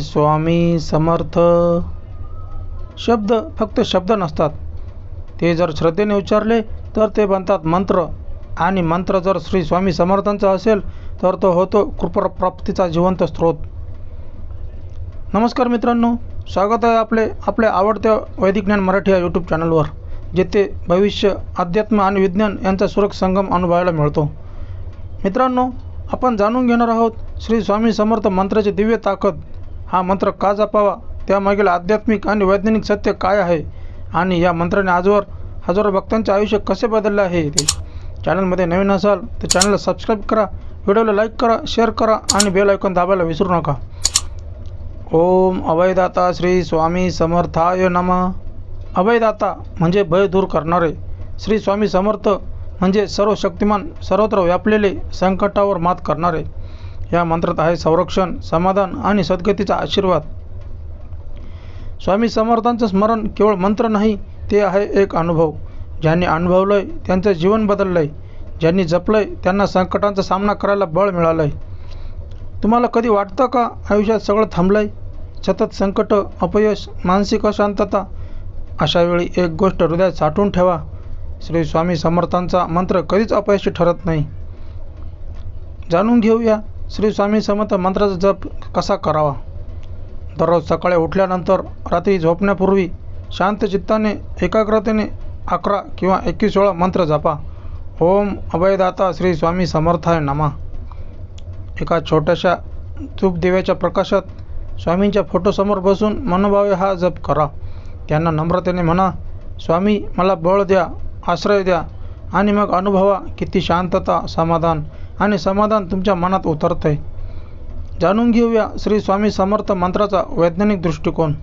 स्वामी समर्थ. शब्द फक्त शब्द नसतात. ते जर श्रद्धेने उच्चारले तर ते बनतात मंत्र. आणि मंत्र जर श्री स्वामी समर्थांचा असेल तर तो होतो कृपप्राप्तीचा जिवंत स्रोत. नमस्कार मित्रांनो स्वागत आहे आपले आपल्या आवडत्या वैदिक ज्ञान मराठी या यूट्यूब चॅनलवर जेथे भविष्य अध्यात्म आणि विज्ञान यांचा सुरख संगम अनुभवायला मिळतो. मित्रांनो आपण जाणून घेणार आहोत श्री स्वामी समर्थ मंत्राची दिव्य ताकद. हा मंत्र का जपावा? त्यामागील आध्यात्मिक आणि वैज्ञानिक सत्य काय आहे? आणि या मंत्राने आजवर हजारो भक्तांचे आयुष्य कसे बदलले आहे ते चॅनलमध्ये नवीन असाल तर चॅनलला सबस्क्राईब करा व्हिडिओला लाईक करा शेअर करा आणि बेल ऐकून दाबायला विसरू नका. ओम अभयदाता श्री स्वामी समर्थाय नमः. अभयदाता म्हणजे भय दूर करणारे. श्री स्वामी समर्थ म्हणजे सर्व शक्तिमान सर्वत्र व्यापलेले संकटावर मात करणारे. या मंत्रात आहे संरक्षण समाधान आणि सद्गतीचा आशीर्वाद. स्वामी समर्थांचं स्मरण केवळ मंत्र नाही ते आहे एक अनुभव. ज्यांनी अनुभवलं आहे त्यांचं जीवन बदललं आहे ज्यांनी जपलं आहे त्यांना संकटांचा सामना करायला बळ मिळालं आहे तुम्हाला कधी वाटतं का आयुष्यात सगळं थांबलं आहे सतत संकट अपयश मानसिक अशांतता अशावेळी एक गोष्ट हृदयात साठवून ठेवा. श्री स्वामी समर्थांचा मंत्र कधीच अपयशी ठरत नाही. जाणून घेऊया. श्री स्वामी समर्थ मंत्राचा जप कसा करावा? दररोज सकाळी उठल्यानंतर रात्री झोपण्यापूर्वी शांत चित्ताने एकाग्रतेने अकरा किंवा एकवीस वेळा मंत्र जपा. ओम अभयदाता श्री स्वामी समर्थाय नमा. एका छोट्याशा तूपदिव्याच्या प्रकाशात स्वामींच्या फोटोसमोर बसून मनोभावे हा जप करा. त्यांना नम्रतेने म्हणा स्वामी मला बळ द्या आश्रय द्या आणि मग अनुभवा किती शांतता समाधान आणि समाधान तुमच्या मनात उतरतं आहे जाणून घेऊया श्री स्वामी समर्थ मंत्राचा वैज्ञानिक दृष्टिकोन.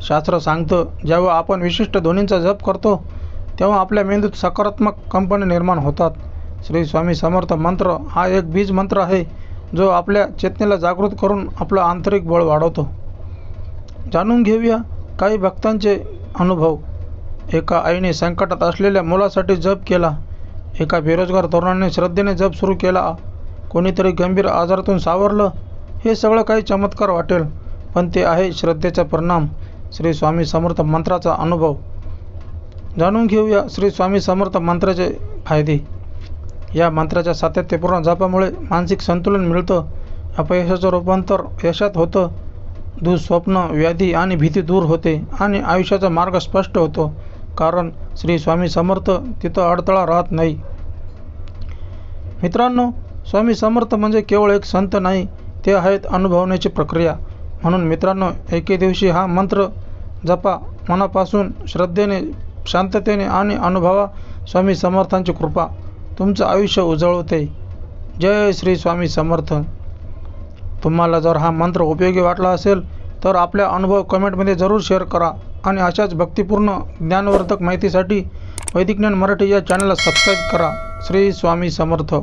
शास्त्र सांगतं जेव्हा आपण विशिष्ट ध्वनींचा जप करतो तेव्हा आपल्या मेंदूत सकारात्मक कंपनी निर्माण होतात. श्री स्वामी समर्थ मंत्र हा एक बीज मंत्र आहे जो आपल्या चेतनेला जागृत करून आपलं आंतरिक बळ वाढवतो. जाणून घेऊया काही भक्तांचे अनुभव. एका आईने संकटात असलेल्या मुलासाठी जप केला. एका बेरोजगार तरुणाने श्रद्धेने जप सुरू केला. कोणीतरी गंभीर आजारातून सावरलं. हे सगळं काही चमत्कार वाटेल पण ते आहे श्रद्धेचा परिणाम. श्री स्वामी समर्थ मंत्राचा अनुभव. जाणून घेऊया श्री स्वामी समर्थ मंत्राचे फायदे. या मंत्राच्या सातत्यपूर्ण जापामुळे मानसिक संतुलन मिळतं. अपयशाचं रूपांतर यशात होतं. दुःस्वप्न व्याधी आणि भीती दूर होते आणि आयुष्याचा मार्ग स्पष्ट होतो. कारण श्री स्वामी समर्थ तिथं अडथळा राहत नाही. मित्रांनो स्वामी समर्थ म्हणजे केवळ एक संत नाही ते आहेत अनुभवण्याची प्रक्रिया. म्हणून मित्रांनो एके दिवशी हा मंत्र जपा. मनापासून श्रद्धेने शांततेने आणि अनुभवा स्वामी समर्थांची कृपा. तुमचं आयुष्य उजळवते. जय श्री स्वामी समर्थ. तुम्हाला जर हा मंत्र उपयोगी वाटला असेल तर आपल्या अनुभव कमेंटमध्ये जरूर शेअर करा. आणि अशाच भक्तिपूर्ण ज्ञानवर्धक माहितीसाठी वैदिक ज्ञान मराठी या चॅनलला सबस्क्राईब करा. श्री स्वामी समर्थ.